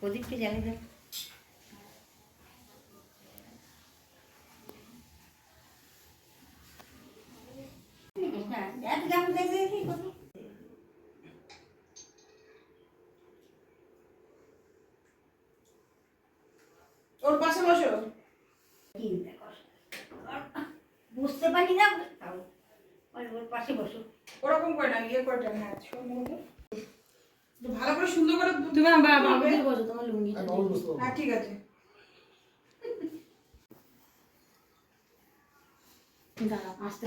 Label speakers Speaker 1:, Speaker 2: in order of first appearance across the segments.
Speaker 1: প্রদীপকে জ্বালিয়ে দাও। হ্যাঁ,
Speaker 2: পাশে বসো।
Speaker 1: বুঝতে পারি না ওর পাশে বসো।
Speaker 2: ওরকম করে না ইয়ে করে হ্যাঁ শোন বলতো। একটু ভালো করে সুন্দর করে
Speaker 3: তুমি আমার বাবা। বসো তোমার লুঙ্গিটা
Speaker 2: হ্যাঁ ঠিক আছে।
Speaker 3: দাঁড়া আস্তে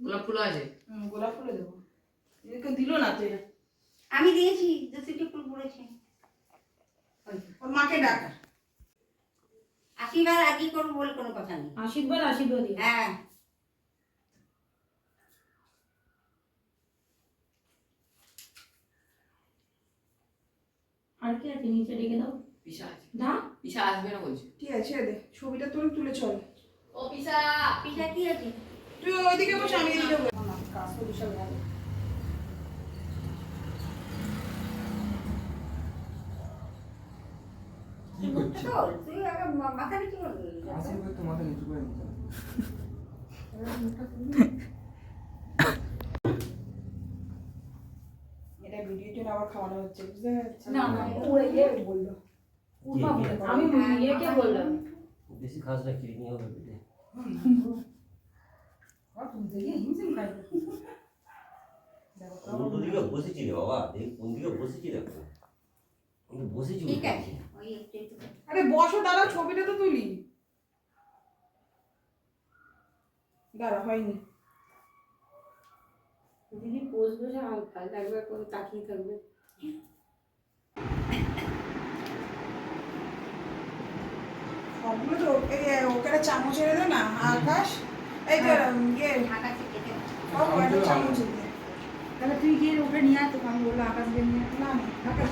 Speaker 4: গোলাপ ফুল আছে?
Speaker 2: গোলাপ ফুলে দেবো। দিল না তো এটা
Speaker 1: আমি দিয়েছি দু ফুল পড়েছে।
Speaker 2: ওর মাকে ডাক।
Speaker 1: আশীর্বাদ আজই করব বলে কোনো কথা নেই।
Speaker 3: আশীর্বাদ আশীর্বাদ
Speaker 1: হ্যাঁ।
Speaker 3: আর কি আছে নিচে রেখে দাও?
Speaker 4: পিসা আছে।
Speaker 3: দা
Speaker 4: পিসা আসবে না বলছে।
Speaker 2: ঠিক আছে দে ছবিটা তুলে তুলে চল।
Speaker 4: ও পিসা।
Speaker 1: পিঠা কি আছে?
Speaker 2: তুই ওইদিকে বসে আমি এদিকে বসে। কাজ তো বিশাল ভালো।
Speaker 5: কি
Speaker 1: তুই আগে মাথা নিচু করবি
Speaker 5: হাসি তো মাথা নিচু করে নিতে
Speaker 2: এটা ভিডিওর জন্য আবার খাওয়ানো হচ্ছে বুঝতে পারছিস
Speaker 3: না, না, ও ইয়ে বলল। আমি ইয়েকে বললাম।
Speaker 6: বেশি খাস না কিডনি হবে পেটে
Speaker 3: খাই।
Speaker 6: দিকে বসেছি রে বাবা? দেখ কোন দিকে বসেছি দেখো আমি বসেছি
Speaker 1: ঠিক আছে ওই একটু একটু
Speaker 2: আরে বসো দাঁড়াও ছবিটা তো তুলি। দাঁড়া হয়নি।
Speaker 3: দিদি পোজ বসে হালকা একবার করে তাকিয়ে থাকবে।
Speaker 2: সবগুলো তো ওকে ওকে একটা চামচ এনে দে না আকাশ। এই যে ইয়ে।
Speaker 1: কেটে
Speaker 2: সব চামচ
Speaker 3: তাহলে তুই গিয়ে ওটা নিয়ে আয় তো আমি বলল আকাশ নিয়ে।
Speaker 2: না আকাশ